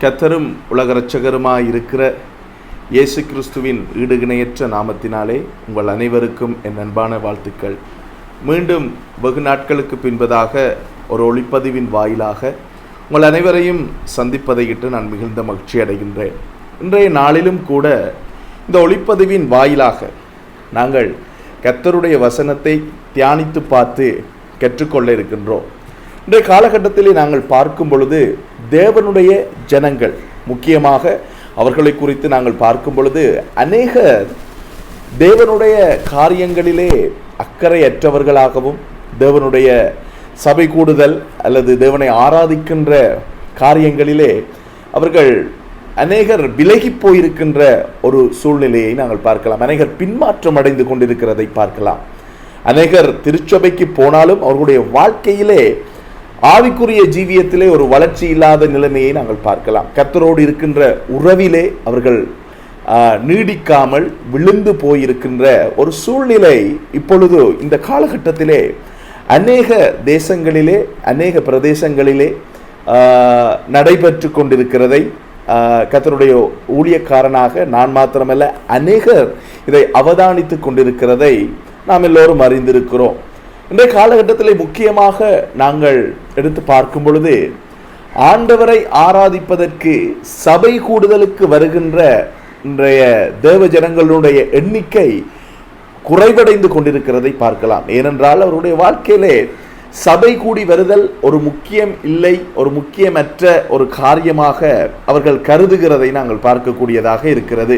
கத்தரும் உலகரட்சகருமாய் இருக்கிற இயேசு கிறிஸ்துவின் ஈடுகிணையற்ற நாமத்தினாலே உங்கள் அனைவருக்கும் என் அன்பான வாழ்த்துக்கள். மீண்டும் வெகு நாட்களுக்கு பின்பதாக ஒரு ஒளிப்பதிவின் வாயிலாக உங்கள் அனைவரையும் சந்திப்பதையிட்டு நான் மிகுந்த மகிழ்ச்சி அடைகின்றேன். இன்றைய நாளிலும் கூட இந்த ஒளிப்பதிவின் வாயிலாக நாங்கள் கத்தருடைய வசனத்தை தியானித்து பார்த்து கற்றுக்கொள்ள இருக்கின்றோம். இன்றைய காலகட்டத்திலே நாங்கள் பார்க்கும் பொழுது தேவனுடைய ஜனங்கள் முக்கியமாக அவர்களை குறித்து நாங்கள் பார்க்கும் பொழுது அநேக தேவனுடைய காரியங்களிலே அக்கறையற்றவர்களாகவும் தேவனுடைய சபை கூடுதல் அல்லது தேவனை ஆராதிக்கின்ற காரியங்களிலே அவர்கள் அநேகர் விலகி போயிருக்கின்ற ஒரு சூழ்நிலையை நாங்கள் பார்க்கலாம். அநேகர் பின்மாற்றம் அடைந்து கொண்டிருக்கிறதை பார்க்கலாம். அநேகர் திருச்சபைக்கு போனாலும் அவர்களுடைய வாழ்க்கையிலே ஆவிக்குரிய ஜீவியத்திலே ஒரு வளர்ச்சி இல்லாத நிலைமையை நாங்கள் பார்க்கலாம். கத்தரோடு இருக்கின்ற உறவிலே அவர்கள் நீடிக்காமல் விழுந்து போயிருக்கின்ற ஒரு சூழ்நிலை இப்பொழுது இந்த காலகட்டத்திலே அநேக தேசங்களிலே அநேக பிரதேசங்களிலே நடைபெற்று கொண்டிருக்கிறதை கத்தருடைய ஊழியக்காரனாக நான் மாத்திரமல்ல அநேகர் இதை அவதானித்து கொண்டிருக்கிறதை நாம் எல்லோரும் அறிந்திருக்கிறோம். இன்றைய காலகட்டத்தில் முக்கியமாக நாங்கள் எடுத்து பார்க்கும் பொழுது ஆண்டவரை ஆராதிப்பதற்கு சபை கூடுதலுக்கு வருகின்ற இன்றைய தேவ ஜனங்களுடைய எண்ணிக்கை குறைவடைந்து கொண்டிருக்கிறதை பார்க்கலாம். ஏனென்றால் அவருடைய வாழ்க்கையிலே சபை கூடி வருதல் ஒரு முக்கியம் இல்லை ஒரு முக்கியமற்ற ஒரு காரியமாக அவர்கள் கருதுகிறதை நாங்கள் பார்க்கக்கூடியதாக இருக்கிறது.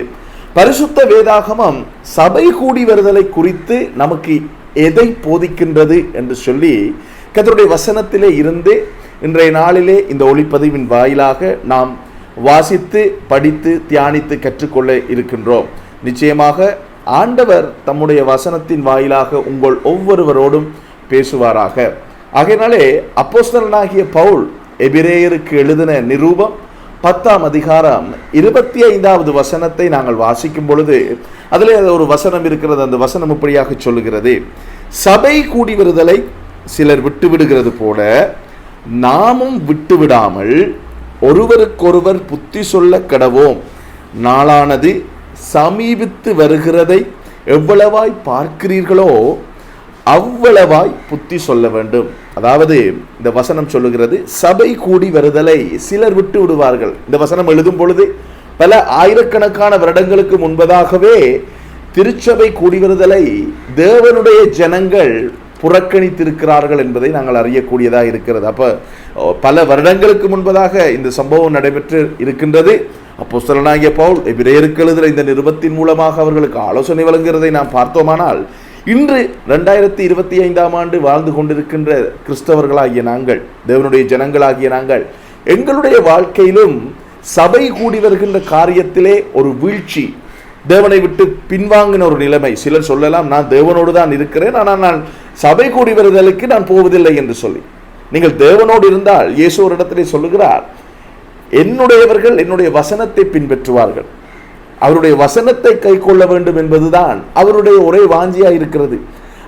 பரிசுத்த வேதாகமம் சபை கூடி வருதலை குறித்து நமக்கு எதை போதிக்கின்றது என்று சொல்லி கத்தருடைய வசனத்திலே இருந்து இன்றைய நாளிலே இந்த ஒளிப்பதிவின் வாயிலாக நாம் வாசித்து படித்து தியானித்து கற்றுக்கொள்ள இருக்கின்றோம். நிச்சயமாக ஆண்டவர் தம்முடைய வசனத்தின் வாயிலாக உங்கள் ஒவ்வொருவரோடும் பேசுவாராக. ஆகையினாலே அப்போஸ்தலனாகிய பவுல் எபிரேயருக்கு எழுதின நிரூபம் பத்தாம் அதிகாரம் இருபத்தி ஐந்தாவது வசனத்தை நாங்கள் வாசிக்கும் பொழுது அதிலே ஒரு வசனம் இருக்கிறது. அந்த வசனம் இப்படியாக சொல்லுகிறது. சபை கூடி வருதலை சிலர் விட்டு விடுகிறது போல நாமும் விட்டு விடாமல் ஒருவருக்கொருவர் புத்தி சொல்ல கடவோம். நாளானது சமீபித்து வருகிறதை எவ்வளவாய் பார்க்கிறீர்களோ அவ்வளவாய் புத்தி சொல்ல வேண்டும். அதாவது இந்த வசனம் சொல்லுகிறது சபை கூடி வருதலை சிலர் விட்டு விடுவார்கள். இந்த வசனம் எழுதும் பொழுது பல ஆயிரக்கணக்கான வருடங்களுக்கு முன்பதாகவே திருச்சபை கூடி வருதலை தேவனுடைய ஜனங்கள் புறக்கணித்திருக்கிறார்கள் என்பதை நாங்கள் அறியக்கூடியதாக இருக்கிறது. அப்போ பல வருடங்களுக்கு முன்பதாக இந்த சம்பவம் நடைபெற்று இருக்கின்றது. அப்போ சொல்லனாகிய பவுல் எபிரேயருக்கு எழுதுகிற இந்த நிருபத்தின் மூலமாக அவர்களுக்கு ஆலோசனை வழங்குகிறதை நாம் பார்த்தோமானால் இன்று ரெண்டாயிரத்தி இருபத்தி ஐந்தாம் ஆண்டு வாழ்ந்து கொண்டிருக்கின்ற கிறிஸ்தவர்களாகிய நாங்கள் தேவனுடைய ஜனங்களாகிய நாங்கள் எங்களுடைய வாழ்க்கையிலும் சபை கூடி வருகின்ற காரியத்திலே ஒரு வீழ்ச்சி தேவனை விட்டு பின்வாங்கின ஒரு நிலைமை. சிலர் சொல்லலாம் நான் தேவனோடு தான் இருக்கிறேன் ஆனால் நான் சபை கூடி வருதலுக்கு நான் போவதில்லை என்று சொல்லி. நீங்கள் தேவனோடு இருந்தால் இயேசு ஒரு இடத்திலே சொல்லுகிறார் என்னுடையவர்கள் என்னுடைய வசனத்தை பின்பற்றுவார்கள். அவருடைய வசனத்தை கை கொள்ள வேண்டும் என்பதுதான் அவருடைய ஒரே வாஞ்சியாக இருக்கிறது.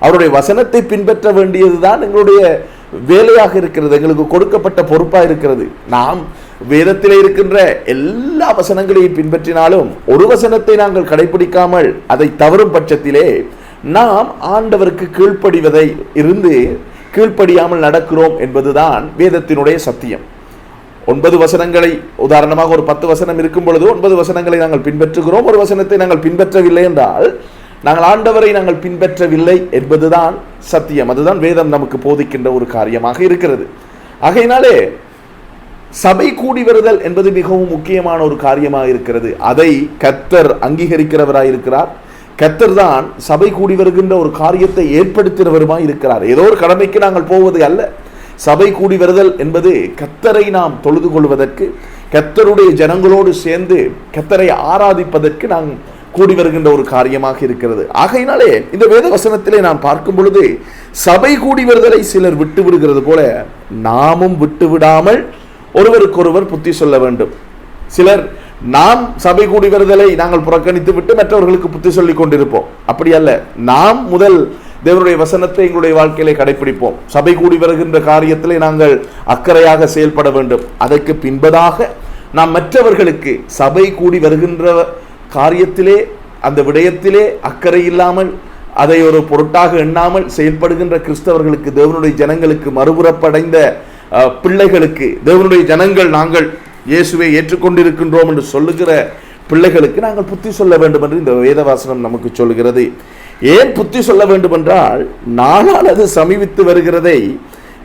அவருடைய வசனத்தை பின்பற்ற வேண்டியதுதான் எங்களுடைய வேலையாக இருக்கிறது. எங்களுக்கு கொடுக்கப்பட்ட பொறுப்பாக இருக்கிறது. நாம் வேதத்தில் இருக்கின்ற எல்லா வசனங்களையும் பின்பற்றினாலும் ஒரு வசனத்தை நாங்கள் கடைபிடிக்காமல் அதை தவறும் பட்சத்திலே நாம் ஆண்டவருக்கு கீழ்ப்படிவதை இருந்து கீழ்ப்படியாமல் நடக்கிறோம் என்பதுதான் வேதத்தினுடைய சத்தியம். ஒன்பது வசனங்களை உதாரணமாக ஒரு பத்து வசனம் இருக்கும் பொழுது ஒன்பது வசனங்களை நாங்கள் பின்பற்றுகிறோம். ஒரு வசனத்தை நாங்கள் பின்பற்றவில்லை என்றால் நாங்கள் ஆண்டவரை நாங்கள் பின்பற்றவில்லை என்பதுதான் சத்தியம். அதுதான் வேதம் நமக்கு போதிக்கின்ற ஒரு காரியமாக இருக்கிறது. ஆகையினாலே சபை கூடி வருதல் என்பது மிகவும் முக்கியமான ஒரு காரியமாக இருக்கிறது. அதை கத்தர் அங்கீகரிக்கிறவராக இருக்கிறார். கத்தர் தான் சபை கூடி வருகின்ற ஒரு காரியத்தை ஏற்படுத்துகிறவருமாய் இருக்கிறார். ஏதோ ஒரு கடமைக்கு நாங்கள் போவது அல்ல. சபை கூடி வருதல் என்பது கத்தரை நாம் தொழுது கொள்வதற்கு கத்தருடைய ஜனங்களோடு சேர்ந்து கத்தரை ஆராதிப்பதற்கு நாம் கூடி வருகின்ற ஒரு காரியமாக இருக்கிறது. ஆகையினாலே இந்த வேத வசனத்திலே நாம் பார்க்கும் பொழுது சபை கூடி வருதலை சிலர் விட்டு விடுகிறது போல நாமும் விட்டு விடாமல் ஒருவருக்கொருவர் புத்தி சொல்ல வேண்டும். சிலர் நாம் சபை கூடி வருதலை நாங்கள் புறக்கணித்து விட்டு மற்றவர்களுக்கு புத்தி சொல்லிக் கொண்டிருப்போம். அப்படி அல்ல. நாம் முதல் தேவனுடைய வசனத்தை எங்களுடைய வாழ்க்கையிலே கடைபிடிப்போம் சபை கூடி வருகின்ற காரியத்திலே நாங்கள் அக்கறையாக செயல்பட வேண்டும். அதற்கு பின்பதாக நாம் மற்றவர்களுக்கு சபை கூடி வருகின்ற காரியத்திலே அந்த விடயத்திலே அக்கறை இல்லாமல் அதை ஒரு பொருட்டாக எண்ணாமல் செயல்படுகின்ற கிறிஸ்தவர்களுக்கு தேவனுடைய ஜனங்களுக்கு மறுபுறப்படைந்த பிள்ளைகளுக்கு தேவனுடைய ஜனங்கள் நாங்கள் இயேசுவை ஏற்றுக்கொண்டிருக்கின்றோம் என்று சொல்லுகிற பிள்ளைகளுக்கு நாங்கள் புத்தி சொல்ல வேண்டும் என்று இந்த வேதவாசனம் நமக்கு சொல்கிறது ஏன் புத்தி சொல்ல வேண்டும் என்றால் நாளானது சமீபித்து வருகிறதை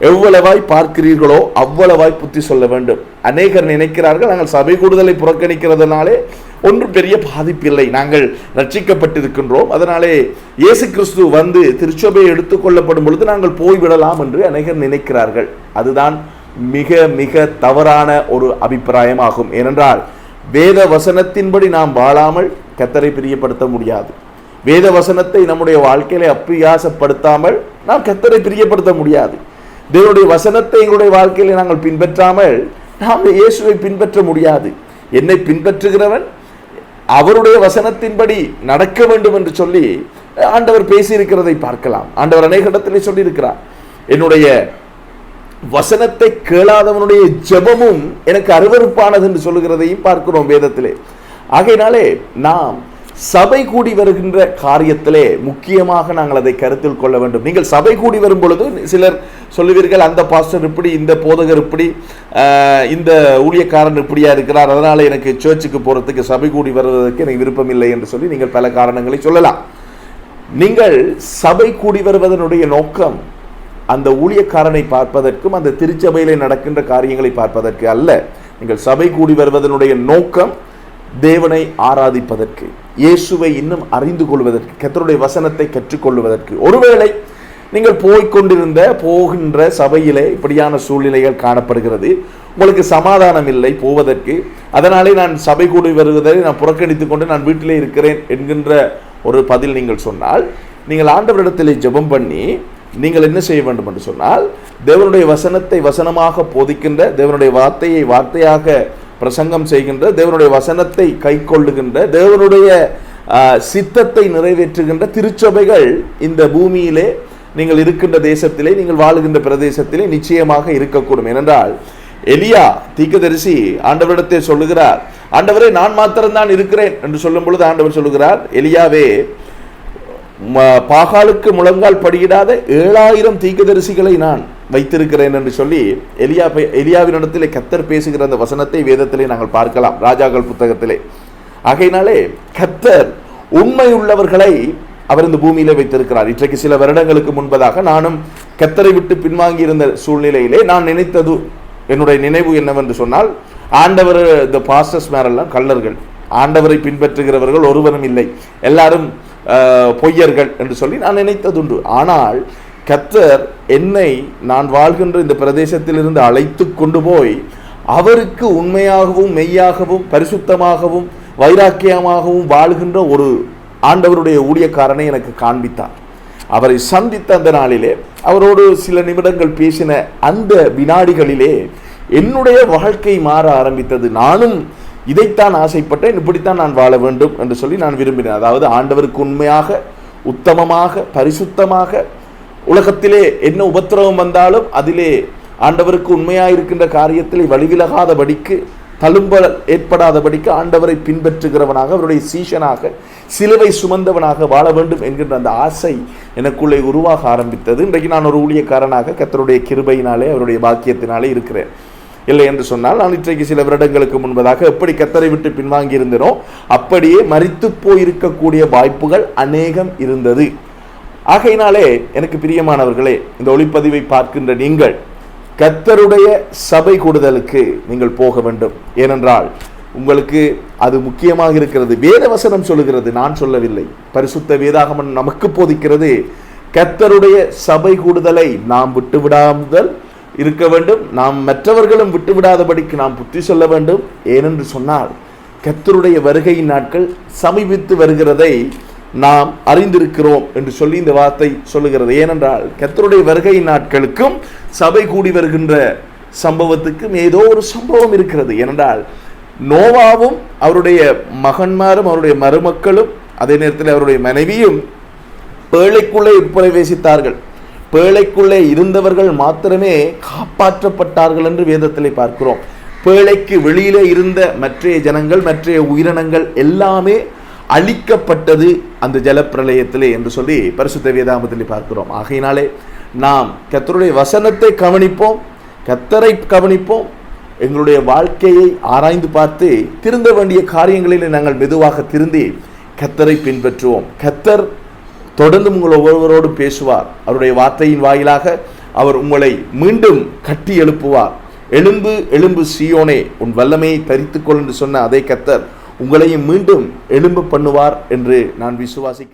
எவ்வளவாய் பார்க்கிறீர்களோ அவ்வளவாய் புத்தி சொல்ல வேண்டும். அநேகர் நினைக்கிறார்கள் நாங்கள் சபை கூடுதலை புறக்கணிக்கிறதுனாலே ஒன்றும் பெரிய பாதிப்பில்லை. நாங்கள் ரட்சிக்கப்பட்டிருக்கின்றோம். அதனாலே இயேசு கிறிஸ்து வந்து திருச்சபையை எடுத்துக்கொள்ளப்படும் பொழுது நாங்கள் போய்விடலாம் என்று அநேகர் நினைக்கிறார்கள். அதுதான் மிக மிக தவறான ஒரு அபிப்பிராயமாகும் ஏனென்றால் வேத வசனத்தின்படி நாம் வாழாமல் கத்தரை பிரியப்படுத்த முடியாது. வேத வசனத்தை நம்முடைய வாழ்க்கையில அப்பியாசப்படுத்தாமல் நாம் கத்தரை பிரியப்படுத்த முடியாது. தேவனுடைய வசனத்தை எங்களுடைய வாழ்க்கையில நாங்கள் பின்பற்றாமல் நாம் இயேசுவை பின்பற்ற முடியாது. என்னை பின்பற்றுகிறவன் அவருடைய வசனத்தின்படி நடக்க வேண்டும் என்று சொல்லி ஆண்டவர் பேசியிருக்கிறதை பார்க்கலாம். ஆண்டவர் அநேக இடத்திலே சொல்லியிருக்கிறார். என்னுடைய வசனத்தை கேளாதவனுடைய ஜெபமும் எனக்கு அருவருப்பானது என்று சொல்லுகிறதையும் பார்க்கிறோம் வேதத்திலே. ஆகையினாலே நாம் சபை கூடி வருகின்ற காரியத்திலே முக்கியமாக நாங்கள் அதை கருத்தில் கொள்ள வேண்டும். நீங்கள் சபை கூடி வரும் பொழுது சிலர் சொல்லுவீர்கள் அந்த பாஸ்டர் இப்படி இந்த போதகர் இப்படி இந்த ஊழியக்காரன் இப்படியா இருக்கிறார் அதனால் எனக்கு சர்ச்சுக்கு போகிறதுக்கு சபை கூடி வருவதற்கு எனக்கு விருப்பம் இல்லை என்று சொல்லி நீங்கள் பல காரணங்களை சொல்லலாம். நீங்கள் சபை கூடி வருவதனுடைய நோக்கம் அந்த ஊழியக்காரனை பார்ப்பதற்கும் அந்த திருச்சபையில் நடக்கின்ற காரியங்களை பார்ப்பதற்கு அல்ல. நீங்கள் சபை கூடி வருவதனுடைய நோக்கம் தேவனை ஆராதிப்பதற்கு இயேசுவை இன்னும் அறிந்து கொள்வதற்கு கத்தருடைய வசனத்தை கற்றுக்கொள்வதற்கு. ஒருவேளை நீங்கள் போய்க்கொண்டிருந்த போகின்ற சபையிலே இப்படியான சூழ்நிலைகள் காணப்படுகிறது. உங்களுக்கு சமாதானம் இல்லை போவதற்கு. அதனாலே நான் சபை கூடி வருவதை நான் புறக்கணித்துக் கொண்டு நான் வீட்டிலே இருக்கிறேன் என்கின்ற ஒரு பதில் நீங்கள் சொன்னால் நீங்கள் ஆண்டவரிடத்திலே ஜெபம் பண்ணி நீங்கள் என்ன செய்ய வேண்டும் என்று சொன்னால் தேவனுடைய வசனத்தை வசனமாக போதிக்கின்ற தேவனுடைய வார்த்தையை வார்த்தையாக பிரசங்கம் செய்கின்ற தேவனுடைய வசனத்தை கைக்கொள்ளுகின்ற தேவனுடைய சித்தத்தை நிறைவேற்றுகின்ற திருச்சபைகள் இந்த பூமியிலே நீங்கள் இருக்கின்ற தேசத்திலே நீங்கள் வாழுகின்ற பிரதேசத்திலே நிச்சயமாக இருக்கக்கூடும். ஏனென்றால் எலியா தீக்கதரிசி ஆண்டவரிடத்தை சொல்லுகிறார் ஆண்டவரே நான் மாத்திரம்தான் இருக்கிறேன் என்று சொல்லும் பொழுது ஆண்டவர் சொல்லுகிறார் எலியாவே ம- பாகாலுக்கு முழங்கால் படியிடாத ஏழாயிரம் தீக்கதரிசிகளை நான் வைத்திருக்கிறேன் என்று சொல்லி எலியா எலியாவினிடத்திலே கத்தர் பேசுகிற அந்த வசனத்தை வேதத்திலே நாங்கள் பார்க்கலாம் ராஜாக்கள் புத்தகத்திலே. ஆகையினாலே கத்தர் உண்மை உள்ளவர்களை அவர் இந்த பூமியிலே வைத்திருக்கிறார். இன்றைக்கு சில வருடங்களுக்கு முன்பதாக நானும் கத்தரை விட்டு பின்வாங்கி இருந்த சூழ்நிலையிலே நான் நினைத்தது என்னுடைய நினைவு என்னவென்று சொன்னால் ஆண்டவர் இந்த பாஸ்டர்ஸ் மேரெல்லாம் கள்ளர்கள். ஆண்டவரை பின்பற்றுகிறவர்கள் ஒருவரும் இல்லை. எல்லாரும் பொய்யர்கள் என்று சொல்லி நான் நினைத்ததுண்டு. ஆனால் கத்தர் என்னை நான் வாழ்கின்ற இந்த பிரதேசத்திலிருந்து அழைத்து கொண்டு போய் அவருக்கு உண்மையாகவும் மெய்யாகவும் பரிசுத்தமாகவும் வைராக்கியமாகவும் வாழ்கின்ற ஒரு ஆண்டவருடைய ஊழியக்காரனை எனக்கு காண்பித்தார் அவரை சந்தித்த அந்த நாளிலே அவரோடு சில நிமிடங்கள் பேசின அந்த வினாடிகளிலே என்னுடைய வாழ்க்கை மாற ஆரம்பித்தது. நானும் இதைத்தான் ஆசைப்பட்டேன் இப்படித்தான் நான் வாழ வேண்டும் என்று சொல்லி நான் விரும்பினேன். அதாவது ஆண்டவருக்கு உண்மையாக உத்தமமாக பரிசுத்தமாக உலகத்திலே என்ன உபத்திரவம் வந்தாலும் அதிலே ஆண்டவருக்கு உண்மையாக இருக்கின்ற காரியத்திலே வழிவிலகாதபடிக்கு தழும்பல் ஏற்படாதபடிக்கு ஆண்டவரை பின்பற்றுகிறவனாக அவருடைய சீஷனாக சிலுவை சுமந்தவனாக வாழ வேண்டும் என்கின்ற அந்த ஆசை எனக்குள்ளே உருவாக ஆரம்பித்தது. இன்றைக்கு நான் ஒரு ஊழியக்காரனாக கத்தருடைய கிருபையினாலே அவருடைய பாக்கியத்தினாலே இருக்கிறேன். இல்லை என்று சொன்னால் நான் இன்றைக்கு சில வருடங்களுக்கு முன்பதாக எப்படி கத்தரை விட்டு பின்வாங்கி இருந்தனோ அப்படியே மறித்து போயிருக்கக்கூடிய வாய்ப்புகள் அநேகம் இருந்தது. ஆகையினாலே எனக்கு பிரியமானவர்களே இந்த ஒளிப்பதிவை பார்க்கின்ற நீங்கள் கத்தருடைய சபை கூடுதலுக்கு நீங்கள் போக வேண்டும். ஏனென்றால் உங்களுக்கு அது முக்கியமாக இருக்கிறது. வேத வசனம் சொல்லுகிறது நான் சொல்லவில்லை. பரிசுத்த வேதாகமன் நமக்கு போதிக்கிறது கத்தருடைய சபை கூடுதலை நாம் விட்டுவிடாமல் இருக்க வேண்டும். நாம் மற்றவர்களும் விட்டு விடாதபடிக்கு நாம் புத்தி சொல்ல வேண்டும். ஏனென்று சொன்னால் கத்தருடைய வருகையின் நாட்கள் சமீபித்து வருகிறதை நாம் அறிந்திருக்கிறோம் என்று சொல்லி இந்த வார்த்தை சொல்லுகிறது. ஏனென்றால் கத்தருடைய வருகை நாட்களுக்கும் சபை கூடி வருகின்ற சம்பவத்துக்கும் ஏதோ ஒரு சம்பவம் இருக்கிறது. ஏனென்றால் நோவாவும் அவருடைய மகன்மாரும் அவருடைய மருமக்களும் அதே நேரத்தில் அவருடைய மனைவியும் பேழைக்குள்ளே உட்பிரவேசித்தார்கள் பேழைக்குள்ளே இருந்தவர்கள் மாத்திரமே காப்பாற்றப்பட்டார்கள் என்று வேதத்திலே பார்க்கிறோம். பேழைக்கு வெளியிலே இருந்த மற்றைய ஜனங்கள் மற்றைய உயிரினங்கள் எல்லாமே அழிக்கப்பட்டது அந்த ஜலப்பிரளயத்திலே என்று சொல்லி பரிசுத்த வேதாமத்தில் பார்க்கிறோம். ஆகையினாலே நாம் கத்தருடைய வசனத்தை கவனிப்போம் கத்தரை கவனிப்போம் எங்களுடைய வாழ்க்கையை ஆராய்ந்து பார்த்து திருந்த வேண்டிய காரியங்களில் நாங்கள் மெதுவாக திருந்தி கத்தரை பின்பற்றுவோம். கத்தர் தொடர்ந்து உங்கள் ஒவ்வொருவரோடும் பேசுவார். அவருடைய வார்த்தையின் வாயிலாக அவர் உங்களை மீண்டும் கட்டி எழுப்புவார். எலும்பு எலும்பு சியோனே உன் வல்லமையை தரித்துக்கொள் என்று சொன்ன அதே கத்தர் உங்களையும் மீண்டும் எலும்பு பண்ணுவார் என்று நான் விசுவாசிக்கிறேன்.